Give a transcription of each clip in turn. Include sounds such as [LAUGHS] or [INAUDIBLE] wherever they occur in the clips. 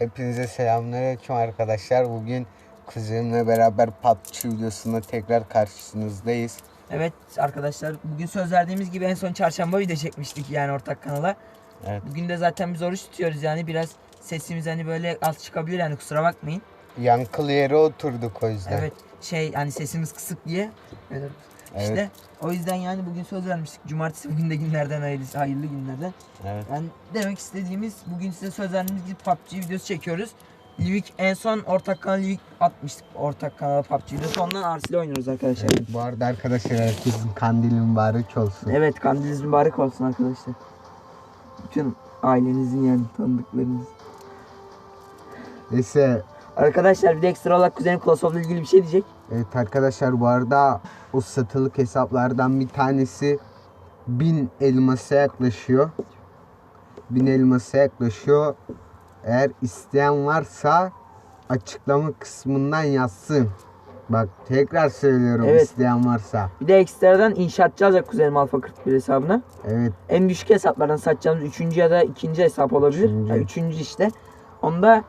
Hepinize selamünaleyküm arkadaşlar. Bugün kuzenimle beraber PUBG videosunda tekrar karşınızdayız. Evet arkadaşlar bugün söz verdiğimiz gibi en son çarşamba video çekmiştik yani ortak kanala. Evet. Bugün de zaten biz oruç tutuyoruz yani biraz sesimiz hani böyle az çıkabilir yani kusura bakmayın. Yankılı yere oturduk o yüzden. Evet şey hani sesimiz kısık diye. Evet. Evet. İşte o yüzden yani bugün söz vermiştik. Cumartesi bugün de günlerden hayırlı, hayırlı günlerden. Evet. Yani demek istediğimiz bugün size söz verdiğimiz gibi PUBG videosu çekiyoruz. Livik en son ortak kanal Livik atmıştık. Ortak kanala PUBG videosu. Ondan Arsil oynuyoruz arkadaşlar. Evet, Bu arada arkadaşlar herkesin kandili mübarek olsun. Evet kandiliniz mübarek olsun arkadaşlar. Bütün ailenizin yani tanıdıklarınız. Neyse Arkadaşlar bir de ekstra olarak kuzenim of'la ilgili bir şey diyecek. Evet arkadaşlar bu arada o satılık hesaplardan bir tanesi 1000 elmasa yaklaşıyor. 1000 elmasa yaklaşıyor. Eğer isteyen varsa açıklama kısmından yazsın. Bak tekrar söylüyorum Evet. isteyen varsa. Bir de ekstradan inşaatçı alacak kuzenim Alfa 41 hesabına. Evet En düşük hesaplardan satacağımız üçüncü ya da ikinci hesap olabilir. Üçüncü. Ha, üçüncü işte. Onda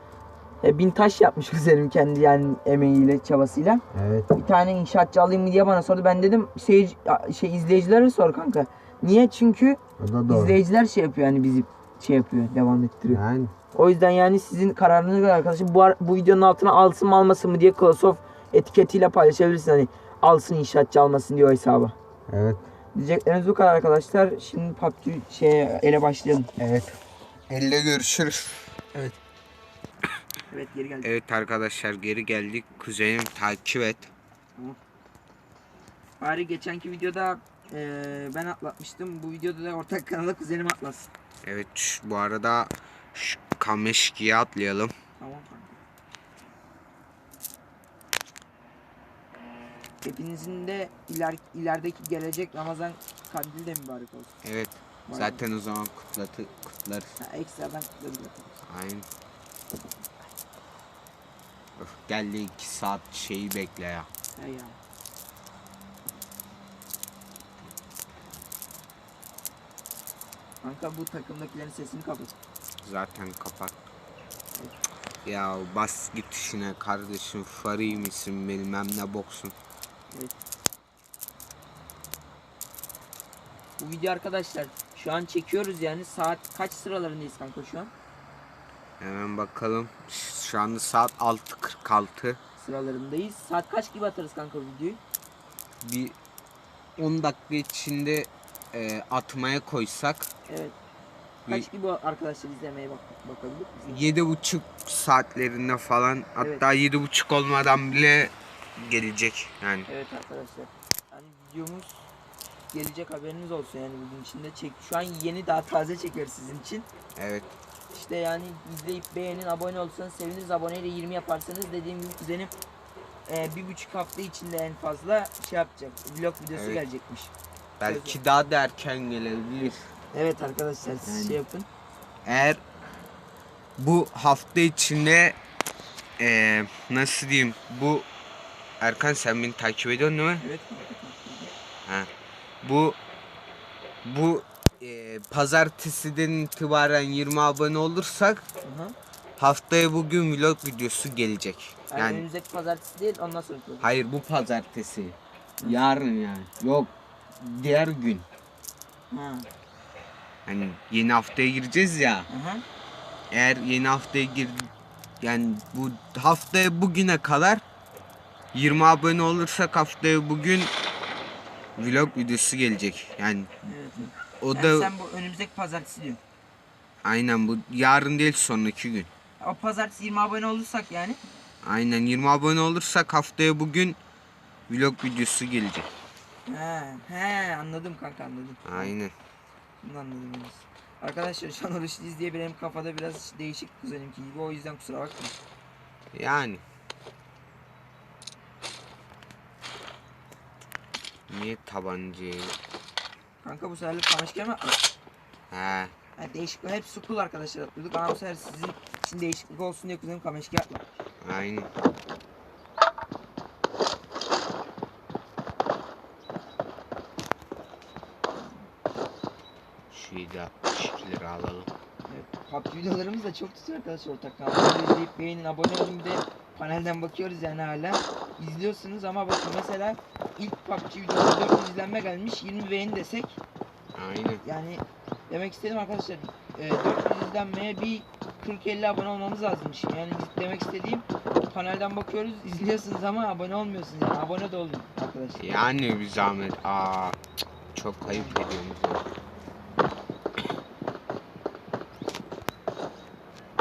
e, bin taş yapmış kuzenim kendi yani emeğiyle çabasıyla. evet Bir tane inşaatçı alayım mı diye bana sordu. Ben dedim seyirci, şey izleyicilere sor kanka. Niye? Çünkü o da doğru. izleyiciler şey yapıyor yani bizi şey yapıyor devam ettiriyor. Yani O yüzden yani sizin kararınıza göre arkadaşım bu, bu videonun altına alsın mı almasın mı diye Class of etiketiyle paylaşabilirsin hani alsın inşaatçı almasın diye o hesaba. evet Diyecekleriniz bu kadar arkadaşlar. Şimdi PUBG şeye ele başlayalım. evet. Elle görüşürüz. Evet. Evet geri geldik. Evet arkadaşlar geri geldik. Kuzenim takip et. Bari geçenki videoda eee, ben atlatmıştım. Bu videoda da ortak kanala kuzenim atlasın. Evet şu- bu arada şu Kameşki'ye atlayalım. Tamam kanka. Hepinizin de iler, ilerideki gelecek Ramazan kandili de mübarek olsun. Evet. Bayağı. Zaten o zaman kutlatı kutlarız. Ha, ekstradan kutlarız. Aynen. Öf, geldi iki saat şeyi bekle ya. Ya. Kanka bu takımdakilerin sesini kapat. Zaten kapat. Ya bas git işine kardeşim fari misin bilmem ne boksun. Bu video arkadaşlar şu an çekiyoruz yani saat kaç sıralarındayız kanka şu an? Hemen bakalım. Şu anda saat 6.46. Sıralarındayız. Saat kaç gibi atarız kanka videoyu? Bir 10 dakika içinde e, atmaya koysak Evet. Kaç gibi arkadaşlar izlemeye bak bakabilir misin? yedi buçuk saatlerinde falan hatta yedi buçuk olmadan bile gelecek yani. Evet arkadaşlar. Yani videomuz gelecek haberiniz olsun yani bugün içinde çek. Şu an yeni daha taze çekiyoruz sizin için. Evet. İşte yani izleyip beğenin, abone olsanız seviniriz. Aboneyle 20 yaparsanız dediğim gibi kuzenim e, bir buçuk hafta içinde en fazla şey yapacak. Vlog videosu Evet. gelecekmiş. Belki daha da erken gelebilir. Evet arkadaşlar siz şey yapın. Eğer bu hafta içinde eee nasıl diyeyim bu Erkan sen beni takip ediyorsun değil mi? Evet. Ha. Bu bu pazartesiden itibaren 20 abone olursak Hı hı. haftaya bugün vlog videosu gelecek. Yani, Yani önümüzdeki pazartesi değil ondan sonra. hayır bu pazartesi. Yarın yani. Yok diğer gün. Ha. Hani yeni haftaya gireceğiz ya. Hı hı. Eğer yeni haftaya gir yani bu haftaya bugüne kadar 20 abone olursak haftaya bugün vlog videosu gelecek. Yani Evet. evet. O Yani da sen bu önümüzdeki pazartesi diyorsun. aynen bu yarın değil sonraki gün. O pazartesi 20 abone olursak yani. Aynen 20 abone olursak haftaya bugün vlog videosu gelecek. He, he anladım kanka anladım. Aynen. Bunu anladım biraz. Arkadaşlar şu an oruçluyuz diye benim kafada biraz değişik kuzenimki gibi o yüzden kusura bakmayın. Yani. Niye tabancayı? Kanka bu seferlik kamışken mi? He. Ha, değişik hep sukul arkadaşlar atlıyorduk ama bu sefer sizin için değişiklik olsun diye kuzenim kamışki atladı. Aynen. 62 lira alalım. Evet. PUBG videolarımız da çok tutuyor arkadaşlar ortak kanalda. izleyip beğenin, abone olun bir de panelden bakıyoruz yani hala. İzliyorsunuz ama bakın mesela ilk PUBG videoda 400 izlenme gelmiş 20 beğeni desek Aynen. yani demek istedim arkadaşlar e, 400 izlenmeye bir 40-50 abone olmamız lazımmış. Yani demek istediğim panelden bakıyoruz izliyorsunuz ama abone olmuyorsunuz yani abone de olun arkadaşlar. Yani bir zahmet. Aa, çok ayıp ediyorsunuz. ya.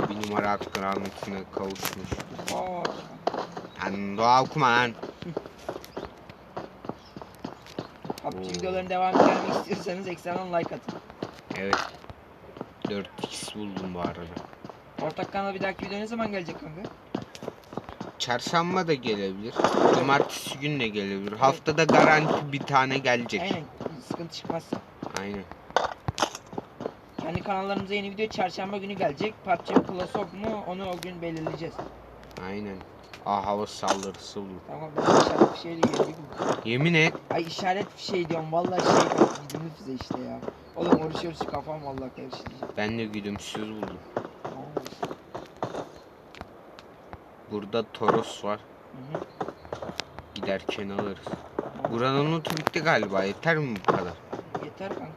Bir numara akranetine kavuşmuş. Dua okuma lan. PUBG Oo. videoların devamı gelmek istiyorsanız ekstradan like atın. Evet. 4x buldum bu arada. Ortak kanala bir dahaki video ne zaman gelecek kanka? Çarşamba da gelebilir. Cumartesi gün de gelebilir. Haftada garanti bir tane gelecek. Aynen sıkıntı çıkmazsa. Aynen. Kendi kanallarımıza yeni video çarşamba günü gelecek. PUBG Plus mu onu o gün belirleyeceğiz. Aynen. Aa hava saldırısı buldum. Tamam ben işaret fişeğiyle geldik. Yemin et. Ay işaret fişeği diyorum vallahi şey gidimli füze işte ya. Oğlum oruç oruç kafam vallahi karıştı. Ben de güdümsüz buldum. Tamam. Burada Toros var. Hı hı. Giderken alırız. Buranın notu bitti galiba. Yeter mi bu kadar? Yeter kanka.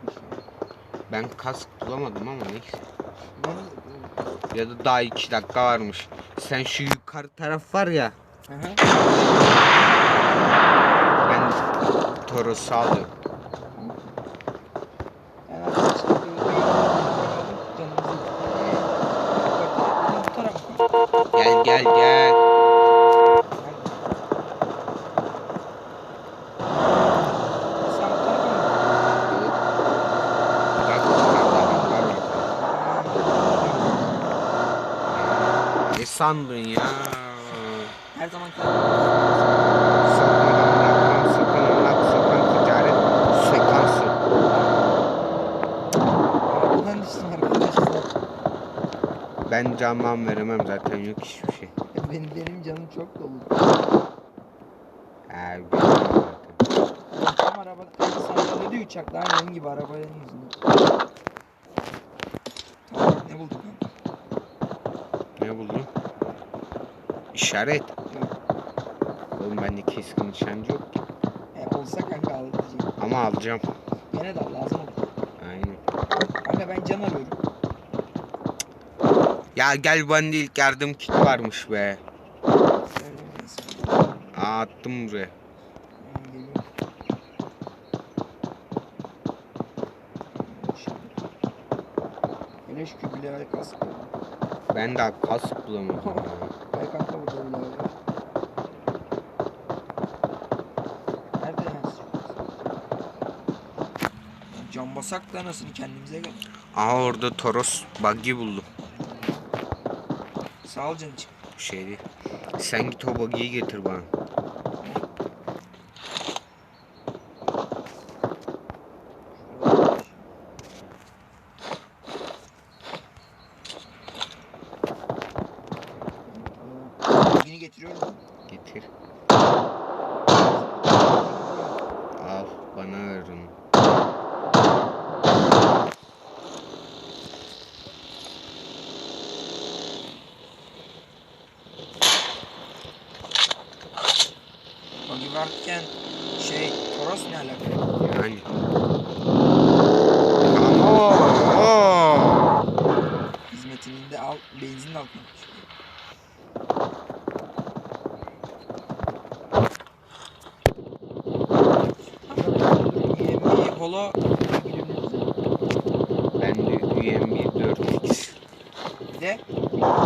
Ben kask bulamadım ama neyse. Benim- Ya da daha iki dakika varmış. Sen şu yukarı taraf var ya. Hı hı. Ben Toros'u alıyorum. Gel gel gel. Sen bu tarafa mı? Bak yukarıda var bak. Ne sandın ya? Her zaman Sakın anlatmam, sakın anlat, sakın ticaret sekansı. Arabadan düştüm arkadaşlar. Ben canman veremem zaten yok hiçbir şey. [LAUGHS] Benim, benim canım çok dolu. Ee, bilmiyorum zaten. Tam arabada sandalye uçakla aynı benim gibi arabanın yüzünden. Tamam ne bulduk lan? Ne buldun? İşaret. Oğlum bende keskin nişancı yok ki. E, olsa kanka al diyeceğim. Ama alacağım. Gene de al lazım olur. Aynen. Kanka ben can arıyorum. Ya gel bende ilk yardım kit varmış be. Aa attım buraya. Güneş kübüyle ay kask. Ben daha kask bulamadım. [LAUGHS] burada bile var. Nerede yani? Can basak da nasıl kendimize gel. Aha orada Toros buggy buldum. Sağ ol canım. Şey değil. Sen git o buggy'yi getir bana. Yeni getiriyorum. Getir. Al bana ver onu. Bagi varken şey Toros ne alaka? Yani. Oo, oo. Hizmetinin de al benzin de al. UMB Holo Ben de UMB 4X. bir de Ben, ekstradan kısa. ben de onun yerine Deagle var. İyi kanka ben de kısa bomba olursun. Hı. Kanka ben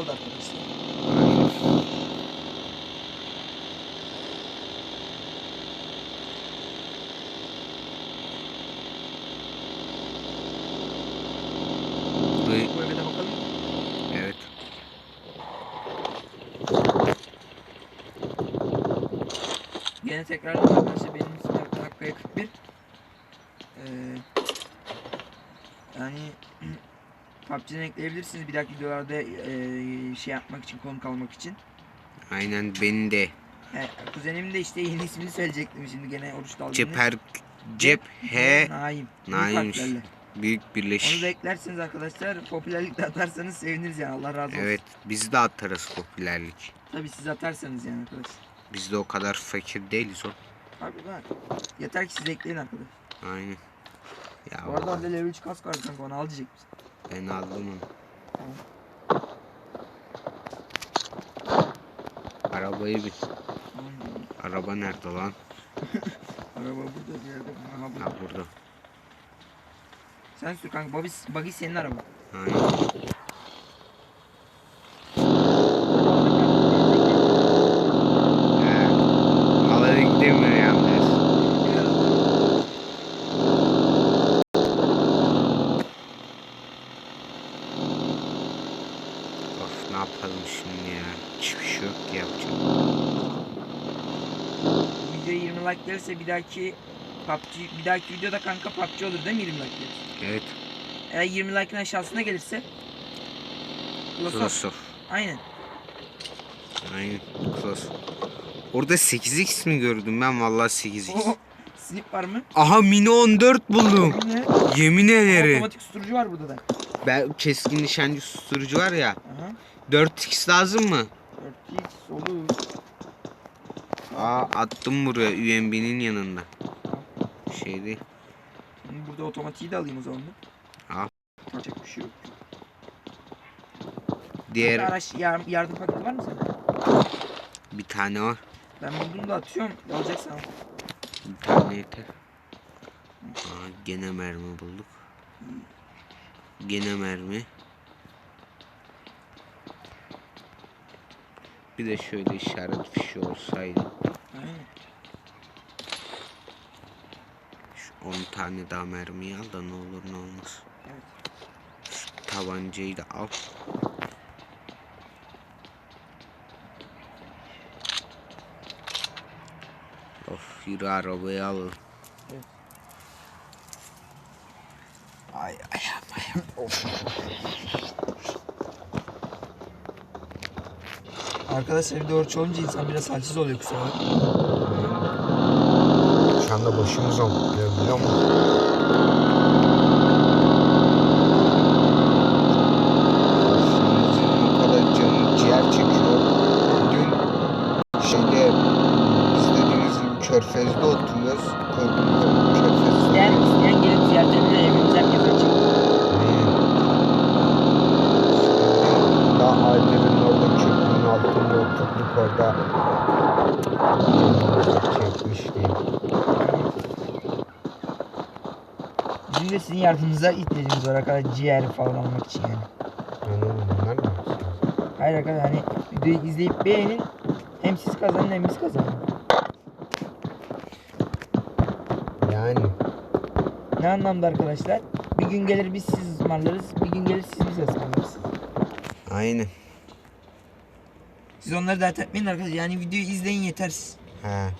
kaldı arkadaşlar. Burayı... Evet. Yine tekrar arkadaşlar benim ismim Hakkı 41. Ee, yani [CLEARS THROAT] PUBG'den ekleyebilirsiniz bir dahaki videolarda ee, şey yapmak için, konuk almak için. Aynen beni de. He, kuzenim de işte yeni ismini söyleyecektim şimdi gene oruç dalgını. Ceper Cep H Naim. Naim'miş. Büyük büyük Onu birleş. da eklersiniz arkadaşlar. Popülerlik de atarsanız seviniriz yani. Allah razı olsun. Evet biz de atarız popülerlik. Tabii siz atarsanız yani arkadaşlar. Biz de o kadar fakir değiliz o. Abi bak. Yeter ki siz ekleyin arkadaş. Aynen. Ya Bu arada orada level 3 kask var kanka onu al diyecek misin? Ben aldım onu. Arabayı bir. Araba nerede lan? [LAUGHS] Araba burada bir yerde. Aha, burada. Ha burada. Sen sür kanka. Buggy, buggy senin araba. Aynen. He. Alaya gidemiyor yalnız. Of ne yapalım şimdi ya. Hiçbir şey yok ki yapacak. Videoya 20 like gelirse bir dahaki PUBG, bir dahaki videoda kanka PUBG olur değil mi 20 like gelirse? Evet. Eğer 20 like'ın aşağısına gelirse off. Aynen. Aynen. Cross. Orada 8x mi gördüm ben vallahi 8x. O slip var mı? Aha mini 14 buldum. Bu ne? Yemin ederim. Otomatik susturucu var burada da. Ben keskin nişancı susturucu var ya. Aha. 4x lazım mı? 4x olur. Aa attım buraya UMB'nin yanında. Şeydi. Şimdi burada otomatiği de alayım o zaman. Al. Yapacak bir şey yok. Diğer Araç yar- yardım paketi var mı sende? bir tane var. Ben buldum da atıyorum. Alacaksan al. Bir tane yeter. Aa, gene mermi bulduk. Gene mermi. Bir de şöyle işaret fişi olsaydı. Aynen. Şu 10 tane daha mermiyi al da ne olur ne olmaz. Evet. Tabancayı da al. Of yürü arabayı al. Ay ayağım ayağım. Of. Arkadaşlar bir de olunca insan biraz halsiz oluyor kusura. Şu anda başımız ağrıyor biliyor musun? Körfezde oturuyoruz. Kör, körfezde. İsteyen, isteyen gelip ziyaret edebilir. Evimiz orada. Canımızı çekmiş değil. Bizim de sizin yardımınıza ihtiyacımız var arkadaşlar ciğer falan almak için yani. Anladım bunlar mı? Hayır arkadaşlar hani videoyu izleyip beğenin. Hem siz kazanın hem biz kazanın. Yani Ne anlamda arkadaşlar? Bir gün gelir biz siz ısmarlarız. Bir gün gelir siz bize ısmarlarsınız. aynen. Siz onları dert etmeyin arkadaşlar. Yani videoyu izleyin yeter. He.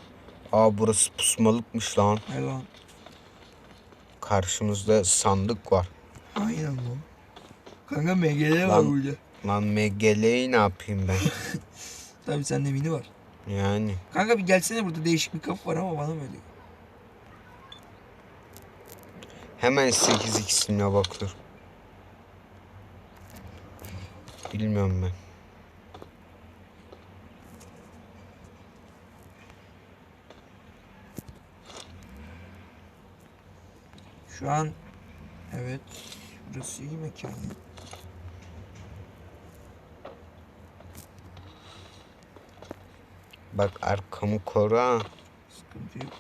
Aa burası pusmalıkmış lan. Hayvan. Karşımızda sandık var. Aynen bu. Kanka MGL var Lan. burada. Lan MGL'yi ne yapayım ben? [LAUGHS] Tabii sende mini var. Yani. Kanka bir gelsene burada değişik bir kapı var ama bana mı öyle? Hemen 8x'ine bakıyorum. Bilmiyorum ben. Şu an evet burası iyi mekan. Bak arkamı koru ha. Sıkıntı yok.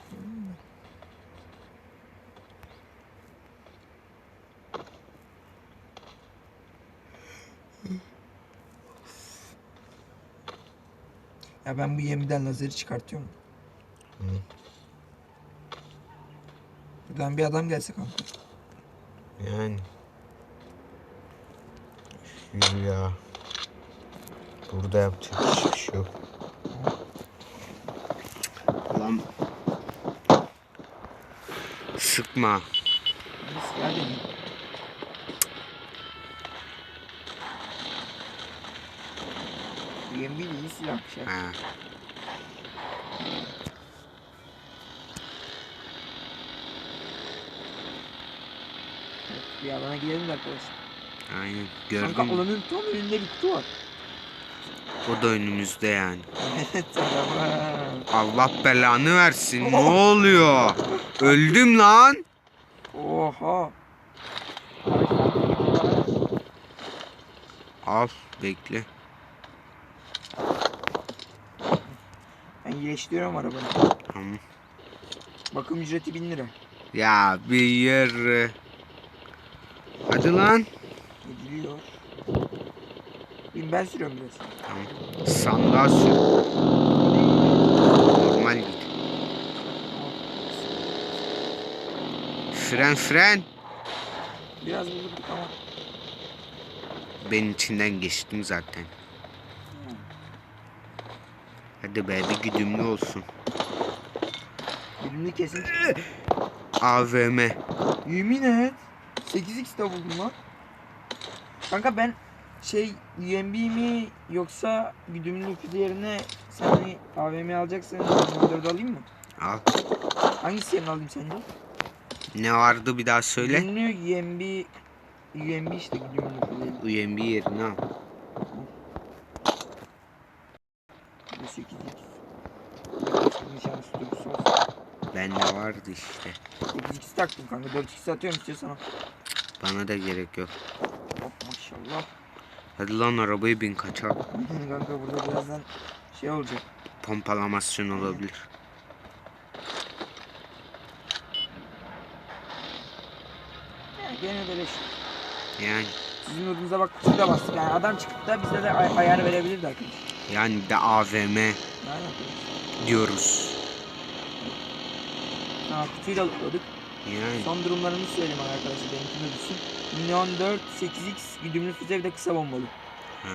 Ya ben bu yemiden lazeri çıkartıyorum. Hı. Buradan bir adam gelse kanka. Yani. Yürü ya. Burada yapacak hiçbir şey yok. Lan Sıkma. Hadi. De iyi silahmış ya. Ha. Bir alana gidelim de arkadaşlar. Aynen. Kanka Gördüm. alanın tam önünde bir kutu var. O da önümüzde yani. Evet. Allah belanı versin. Ne oluyor? Öldüm lan. Oha. Al bekle. Ben iyileştiriyorum arabanı. Tamam. Bakım ücreti 1000 lira. Ya bir yer. Hadi lan. Ediliyor. Bin ben sürüyorum biraz. Tamam. Sandığa sür. Normal git. Fren fren. Biraz vurduk ama. Ben içinden geçtim zaten. Hadi be bir güdümlü olsun. Bilimli kesin. AVM. Yemin et. 8x de buldum lan. Kanka ben şey UMB mi yoksa güdümlü füze yerine sen hani AVM alacaksın 4 alayım mı? Al. Hangisi yerine alayım sence? Ne vardı bir daha söyle. Güdümlü UMB UMB işte güdümlü füze. UMB yerine al. Bu 8x. Nişan üstü olsun. Bende vardı işte. 8x taktım kanka 4x atıyorum istiyorsan al. Bana da gerek yok. Oh maşallah. Hadi lan arabaya bin kaçak. kanka burada birazdan şey olacak. Pompalamasyon olabilir. Ya gene böyle şey. Yani Sizin odunuza bak kutuyu da bastık. Yani adam çıkıp da bize de ay- ayar verebilirdi arkadaş. yani de AVM Yani arkadaş. diyoruz. Ha kutuyu da lootladık. Yani Son durumlarımızı söyleyeyim arkadaşlar. Benimkini düşün. Milyon 4, 8x, güdümlü füze bir de kısa bombalı. ha.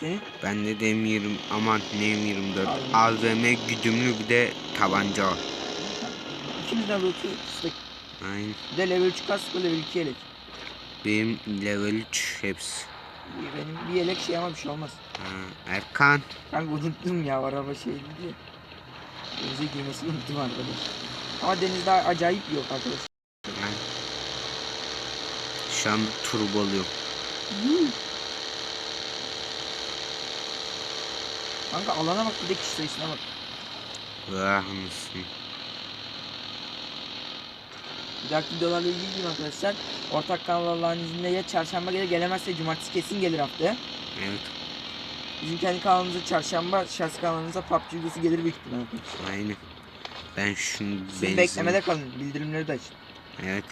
Senin? Bende de M20 aman ne M24 Abi. AVM güdümlü bir de tabanca var. İkimiz de loot'u istek. Aynen. Bir de level 3 kask ve level 2 yelek. Benim level 3 hepsi. Benim bir yelek şey ama bir şey olmaz. Ha. Erkan. Kanka unuttum ya araba şeydi diye. Denize girmesini unuttum arkadaş. Ama denizde acayip yok arkadaş. Yani. Şu an bir turbalıyorum. Kanka alana bak bir de kişi sayısına bak. Vah mısın? Bir dahaki videolarla ilgili arkadaşlar. Ortak kanal Allah'ın izniyle ya çarşamba gelir gelemezse cumartesi kesin gelir haftaya. Evet. Bizim kendi kanalımıza çarşamba, şahsi kanalımıza PUBG videosu gelir büyük ihtimalle. Aynen. Ben şunu benzin... beklemede kalın. Bildirimleri de açın. Evet.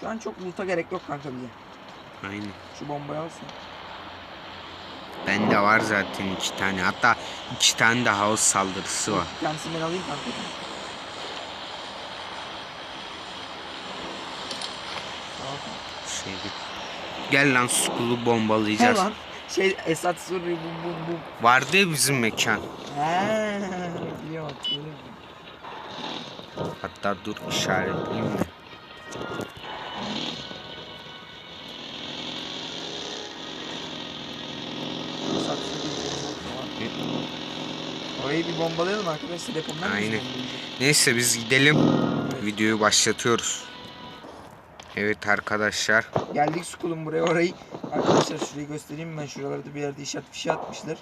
Şu an çok loot'a gerek yok kanka bize. Aynen. Şu bombayı alsın. Bende var zaten iki tane. Hatta iki tane de house saldırısı var. Bir tanesini ben alayım kanka. Tamam. Gel lan skulu He bombalayacağız. lan. Şey Esat Suri bu bu bu. Vardı ya bizim mekan. He biliyorum. Hatta dur işaretleyeyim de. Esat Suri. Tamam. Orayı bir bombalayalım arkadaşlar. Depondan mı Aynen. Neyse biz gidelim. Videoyu başlatıyoruz. Evet arkadaşlar. Geldik Skull'un buraya orayı. Arkadaşlar şurayı göstereyim ben. Şuralarda bir yerde işaret fişi atmışlar.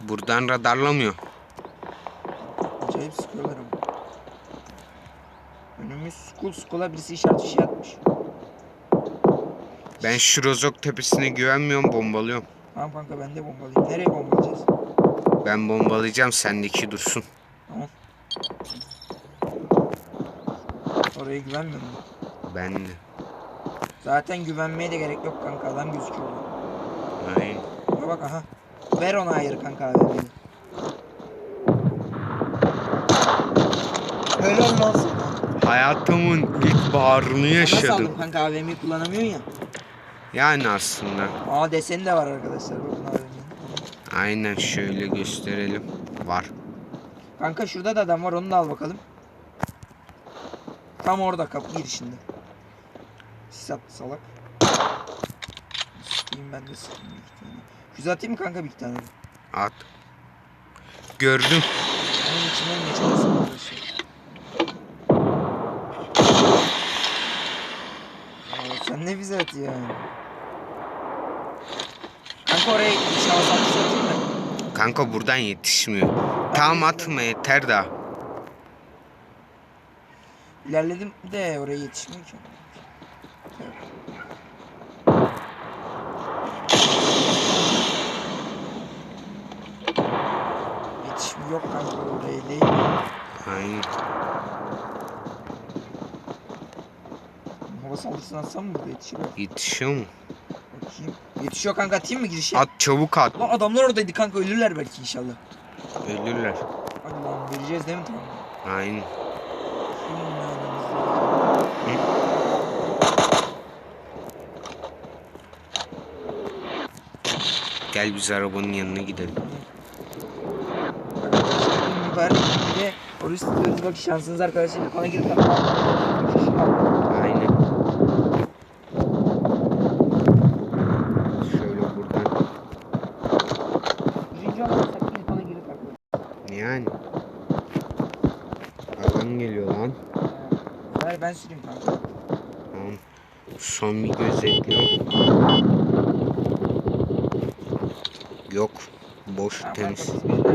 Buradan radarlamıyor. Acayip sıkıyorlar ama. Önümüz Skull. Skull'a birisi işaret fişi atmış. Ben şu Rozok tepesine güvenmiyorum bombalıyorum. Tamam kanka ben de bombalayayım. Nereye bombalayacağız? Ben bombalayacağım sendeki dursun. Tamam. Oraya güvenmiyorum. Ben de. Zaten güvenmeye de gerek yok kanka. Adam gözüküyor. Aynen. Ha bak aha. Ver ona ayır kanka abi. beni. Lan sana. Hayatımın ilk baharını Nasıl yaşadım. aldın kanka AVM'yi kullanamıyorsun ya. Yani aslında. Aa deseni de var arkadaşlar. Bakın. Aynen şöyle gösterelim. Var. Kanka şurada da adam var onu da al bakalım. Tam orada kapı girişinde. Sis attı salak. Sıkayım ben de sıkayım bir iki tane. Füze atayım mı kanka bir iki tane? At. Gördüm. Onun içinden geçemezsin arkadaşlar. Aa, sen ne bize atıyorsun? Kanka oraya şahsan atayım mı? Kanka buradan yetişmiyor. Tamam atma yeter daha. İlerledim de oraya yetişmiyor ki. Yetişmiyor yok kanka oraya değil. Aynen. Hava saldırısını atsam mı burada yetişiyor? Yetişiyor mu? Bakayım. Yetişiyor kanka atayım mı girişe? At çabuk at. Lan adamlar oradaydı kanka ölürler belki inşallah. Ölürler. Allah'ım vereceğiz değil mi tamam? Aynen. Gel biz arabanın yanına gidelim. Bir de oruç tutuyoruz bak şansınız arkadaşlar bana girip Aynen. Şöyle buradan. Birinci olmasak biz bana girip kapı. Yani. Alan geliyor lan. Ver ben süreyim kanka. Tamam. Son bir gözetliyorum. Yok. Boş Tamam temiz. kanka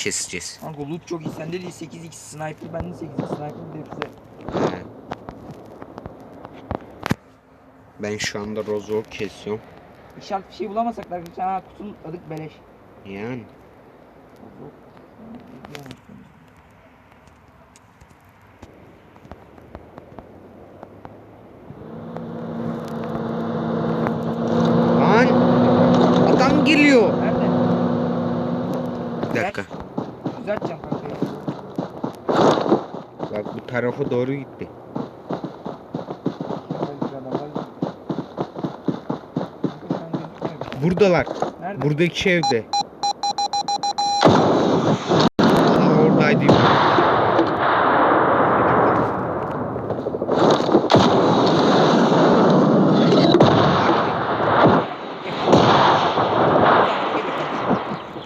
keseceğiz. Kanka loot çok iyi. Sende değil 8x sniper bende 8x sniper bir de füze. He. Ben şu anda Rozo kesiyorum. İşaret bir şey bulamasak da arkadaşlar ha kutuladık beleş. Yani. Lan adam geliyor. Nerede? Bir dakika. Kanka ya. Bak bu tarafa doğru gitti. Buradalar. Nerede? Buradaki evde. Aa, oradaydı.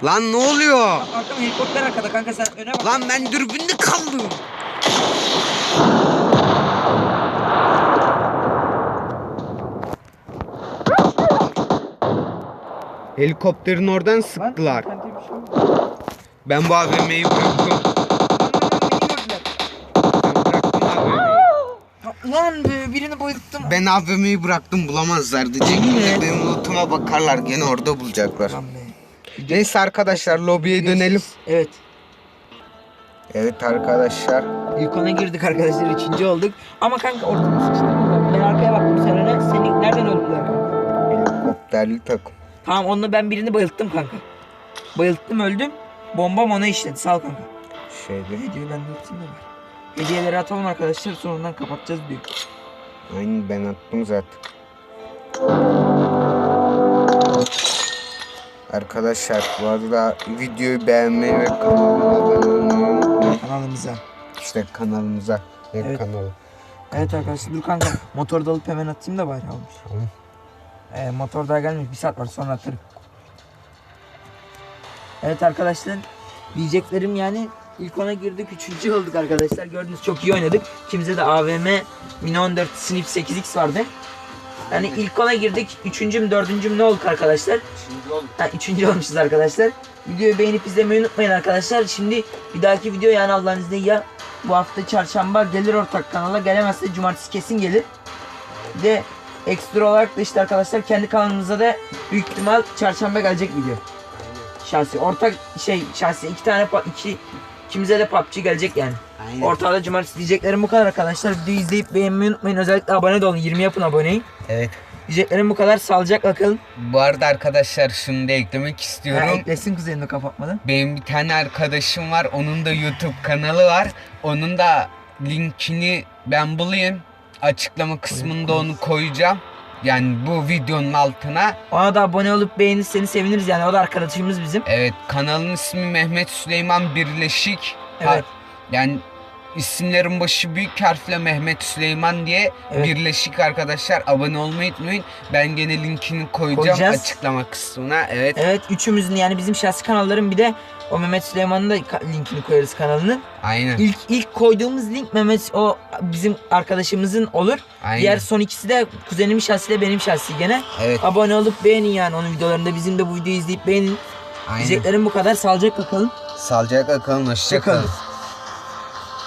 Lan ne oluyor? Helikopter arkada kanka sen öne bak. Lan ben dürbünde kaldım. Helikopterin oradan sıktılar. bir şey. Ben bu AVM'yi bıraktım. Lan, be, birini bayılttım. Ben AVM'yi bıraktım bulamazlar diyecek. Benim lootuma bakarlar gene orada bulacaklar. Lan be. Neyse arkadaşlar lobiye dönelim. Evet. Evet arkadaşlar. İlk ona girdik arkadaşlar. Üçüncü olduk. Ama kanka ortada sıkıştık. Ben arkaya baktım öne. Seni nereden öldüler kanka? Helikopterli takım. Tamam onunla ben birini bayılttım kanka. Bayılttım öldüm. Bombam ona işledi. Sağ ol kanka. Şöyle. Hediye ben de da var. Hediyeleri atalım arkadaşlar. Sonradan kapatacağız diyor. Aynen ben attım zaten. Arkadaşlar bu arada videoyu beğenmeyi ve kanalıma abone olmayı unutmayın. Kanalımıza. İşte kanalımıza. Hep Evet. kanalı. Evet arkadaşlar dur kanka motoru da alıp hemen atayım da bari olmuş. Tamam. Ee, motor daha gelmiş bir saat var sonra atarım. Evet arkadaşlar diyeceklerim yani ilk ona girdik üçüncü olduk arkadaşlar gördünüz çok iyi oynadık. İkimizde de AVM Mini 14 Snip 8X vardı. Yani ilk ona girdik üçüncü mü dördüncü mü ne olduk arkadaşlar? Ha, üçüncü olmuşuz arkadaşlar. Videoyu beğenip izlemeyi unutmayın arkadaşlar. Şimdi bir dahaki video yani Allah'ın izniyle ya bu hafta çarşamba gelir ortak kanala. Gelemezse cumartesi kesin gelir. Bir de ekstra olarak da işte arkadaşlar kendi kanalımıza da büyük ihtimal çarşamba gelecek video. Şahsi ortak şey şahsi iki tane iki ikimize de PUBG gelecek yani. Aynen. Ortada cumartesi diyeceklerim bu kadar arkadaşlar. Videoyu izleyip beğenmeyi unutmayın. Özellikle abone de olun. 20 yapın aboneyi. Evet. Diyeceklerim bu kadar. Sağlıcakla kalın. Bu arada arkadaşlar şunu da eklemek Ha, istiyorum. eklesin kuzenini kapatmadan. Benim bir tane arkadaşım var. Onun da YouTube kanalı var. Onun da linkini ben bulayım. Açıklama kısmında onu koyacağım. Yani bu videonun altına. Ona da abone olup beğenirseniz seviniriz yani. O da arkadaşımız bizim. Evet kanalın ismi Mehmet Süleyman Birleşik. Evet. Ha- yani isimlerin başı büyük harfle Mehmet Süleyman diye Evet. birleşik arkadaşlar. Abone olmayı unutmayın. Ben gene linkini koyacağım Koyacağız. açıklama kısmına. Evet. Evet üçümüzün yani bizim şahsi kanalların bir de o Mehmet Süleyman'ın da linkini koyarız kanalını. Aynen. İlk ilk koyduğumuz link Mehmet o bizim arkadaşımızın olur. Aynen. Diğer son ikisi de kuzenim şahsi de benim şahsi gene. Evet. Abone olup beğenin yani onun videolarında. Bizim de bu videoyu izleyip beğenin. Aynen. Diyeceklerim bu kadar. Sağlıcakla kalın. Sağlıcakla kalın. Hoşça Hoşça.